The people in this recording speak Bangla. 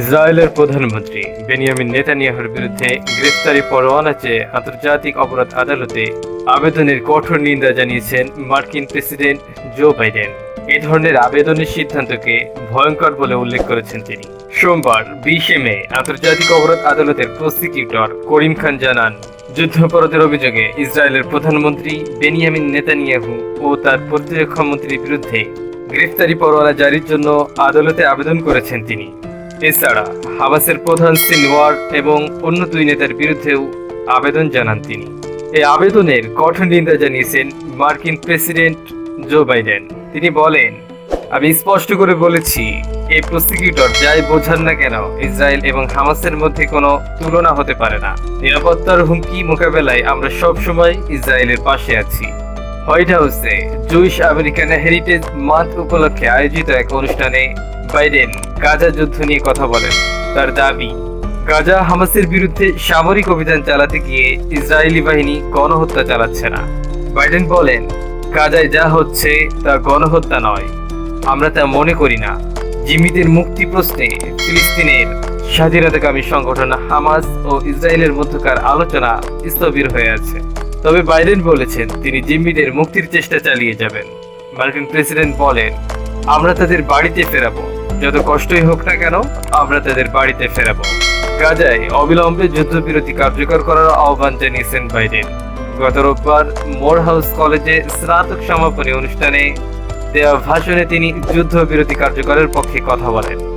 ইসরায়েলের প্রধানমন্ত্রী বেনিয়ামিন নেতানিয়াহুর বিরুদ্ধে গ্রেফতারি পরোয়ানা চেয়ে আন্তর্জাতিক অপরাধ আদালতে আবেদনের কঠোর নিন্দা জানিয়েছেন মার্কিন প্রেসিডেন্ট জো বাইডেন। এ ধরনের আবেদনের সিদ্ধান্তকে ভয়ঙ্কর বলে উল্লেখ করেছেন তিনি। সোমবার বিশে মে আন্তর্জাতিক অপরাধ আদালতের প্রসিকিউটর করিম খান জানান, যুদ্ধাপরাধের অভিযোগে ইসরায়েলের প্রধানমন্ত্রী বেনিয়ামিন নেতানিয়াহু ও তার প্রতিরক্ষা মন্ত্রীর বিরুদ্ধে গ্রেফতারি পরোয়ানা জারির জন্য আদালতে আবেদন করেছেন তিনি। এছাড়া হামাসের প্রধান সিনওয়ার এবং অন্য দুই নেতার বিরুদ্ধেও আবেদন জানান তিনি। এই আবেদনের কঠোর নিন্দা জানিয়েছেন মার্কিন প্রেসিডেন্ট জো বাইডেন। তিনি বলেন, আমি স্পষ্ট করে বলেছি, এই প্রসিকিউটর যাই বোঝান না কেন, ইসরায়েল এবং হামাসের মধ্যে কোনো তুলনা হতে পারে না। নিরাপত্তার হুমকি মোকাবেলায় আমরা সব সময় ইসরায়েলের পাশে আছি। হোয়াইট হাউসে জুইশ আমেরিকান হেরিটেজ মান্থ উপলক্ষে আয়োজিত এক অনুষ্ঠানে বাইডেন গাজা যুদ্ধ নিয়ে কথা বলেন। তার দাবি, গাজা হামাসের বিরুদ্ধে সামরিক অভিযান চালাতে গিয়ে ইসরায়েলি বাহিনী গণহত্যা চালাচ্ছে না। বাইডেন বলেন, গাজায় যা হচ্ছে তা গণহত্যা নয়। আমরা তা মনে করি না। জিম্মিদের মুক্তি প্রশ্নে ফিলিস্তিনের স্বাধীনতাকামী সংগঠন হামাস ও ইসরায়েলের মধ্যকার আলোচনা স্থবির হয়ে আছে। তবে বাইডেন বলেছেন, তিনি জিম্মিদের মুক্তির চেষ্টা চালিয়ে যাবেন। মার্কিন প্রেসিডেন্ট বলেন, আমরা তাদের বাড়িতে ফেরাবো। যত কষ্টই হোক না কেন, আমরা তাদের বাড়িতে ফেরাবো। গাজায় অবিলম্বে যুদ্ধবিরতি কার্যকর করার আহ্বান জানিয়েছেন বাইডেন। গত রোববার মোর হাউস কলেজে স্নাতক সমাপনী অনুষ্ঠানে দেওয়া ভাষণে তিনি যুদ্ধবিরতি কার্যকরের পক্ষে কথা বলেন।